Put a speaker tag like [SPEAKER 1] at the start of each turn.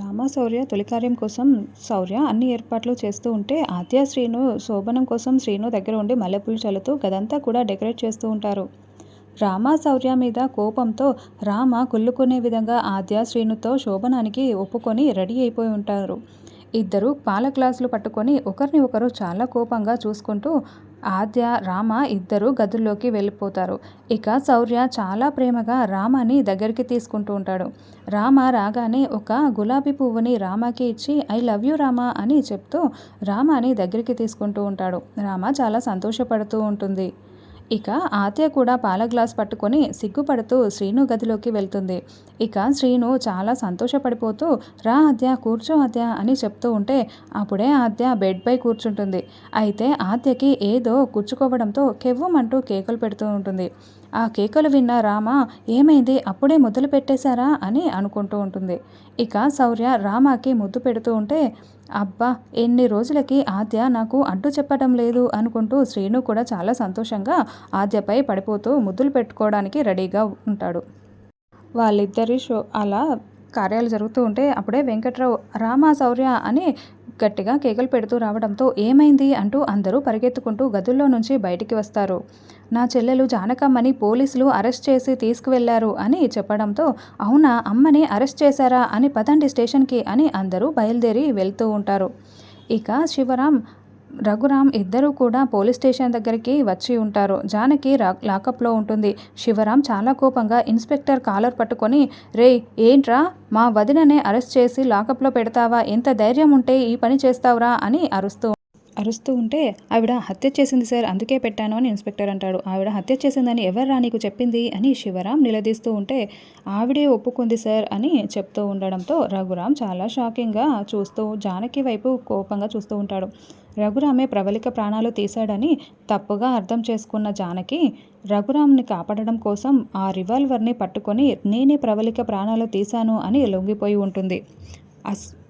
[SPEAKER 1] రామ శౌర్య కోసం శౌర్య అన్ని ఏర్పాట్లు చేస్తూ ఉంటే ఆద్య శ్రీను శోభనం కోసం శ్రీను దగ్గర ఉండి మల్లెపూలు చల్లుతూ గదంతా కూడా డెకరేట్ చేస్తూ ఉంటారు. రామ శౌర్య మీద కోపంతో రామ కుళ్ళుకునే విధంగా ఆద్య శ్రీనుతో శోభనానికి ఒప్పుకొని రెడీ అయిపోయి ఉంటారు. ఇద్దరు పాల గ్లాసులు పట్టుకొని ఒకరిని ఒకరు చాలా కోపంగా చూసుకుంటూ ఆద్య రామ ఇద్దరు గదుల్లోకి వెళ్ళిపోతారు. ఇక శౌర్య చాలా ప్రేమగా రామాని దగ్గరికి తీసుకుంటూ ఉంటాడు. రామ రాగానే ఒక గులాబీ పువ్వుని రామాకి ఇచ్చి ఐ లవ్ యూ రామ అని చెప్తూ రామాని దగ్గరికి తీసుకుంటూ ఉంటాడు. రామ చాలా సంతోషపడుతూ ఉంటుంది. ఇక ఆత్య కూడా పాల గ్లాస్ పట్టుకొని సిగ్గుపడుతూ శ్రీను గదిలోకి వెళ్తుంది. ఇక శ్రీను చాలా సంతోషపడిపోతూ రా ఆద్య కూర్చో ఆద్య అని చెప్తూ ఉంటే అప్పుడే ఆద్య బెడ్పై కూర్చుంటుంది. అయితే ఆద్యకి ఏదో గుచ్చుకోవడంతో కెవ్వమంటూ కేకలు పెడుతూ ఉంటుంది. ఆ కేకలు విన్న రామ ఏమైంది? అప్పుడే మొదలు పెట్టేశారా? అని అనుకుంటూ ఉంటుంది. ఇక శౌర్య రామాకి ముద్దు పెడుతూ ఉంటే అబ్బా ఎన్ని రోజులకి ఆద్య నాకు అడ్డు చెప్పడం లేదు అనుకుంటూ శ్రీను కూడా చాలా సంతోషంగా ఆద్యపై పడిపోతూ ముద్దులు పెట్టుకోవడానికి రెడీగా ఉంటాడు. వాళ్ళిద్దరి షో అలా కార్యాలు జరుగుతూ ఉంటే అప్పుడే వెంకట్రావు రామ శౌర్య అని గట్టిగా కేకలు పెడుతూ రావడంతో ఏమైంది అంటూ అందరూ పరిగెత్తుకుంటూ గదుల్లో నుంచి బయటికి వస్తారు. నా చెల్లెలు జానకమ్మని పోలీసులు అరెస్ట్ చేసి తీసుకువెళ్ళారు అని చెప్పడంతో అవునా అమ్మని అరెస్ట్ చేశారా అని పదండి స్టేషన్కి అని అందరూ బయలుదేరి వెళ్తూ ఉంటారు. ఇక శివరాం రఘురామ్ ఇద్దరూ కూడా పోలీస్ స్టేషన్ దగ్గరికి వచ్చి ఉంటారు. జానకి లాకప్లో ఉంటుంది. శివరాం చాలా కోపంగా ఇన్స్పెక్టర్ కాలర్ పట్టుకొని రే ఏంట్రా? మా వదిననే అరెస్ట్ చేసి లాకప్లో పెడతావా? ఎంత ధైర్యం ఉంటే ఈ పని చేస్తావురా? అని అరుస్తూ అరుస్తూ ఉంటే ఆవిడ హత్య చేసింది సార్ అందుకే పెట్టాను అని ఇన్స్పెక్టర్ అంటాడు. ఆవిడ హత్య చేసిందని ఎవర్రా నీకు చెప్పింది? అని శివరాం నిలదీస్తూ ఉంటే ఆవిడే ఒప్పుకుంది సార్ అని చెప్తూ ఉండడంతో రఘురాం చాలా షాకింగ్గా చూస్తూ జానకి వైపు కోపంగా చూస్తూ ఉంటాడు. రఘురామే ప్రబలిక ప్రాణాలు తీశాడని తప్పుగా అర్థం చేసుకున్న జానకి రఘురామ్ని కాపాడడం కోసం ఆ రివాల్వర్ని పట్టుకొని నేనే ప్రబలిక ప్రాణాలు తీశాను అని లొంగిపోయి ఉంటుంది. అస్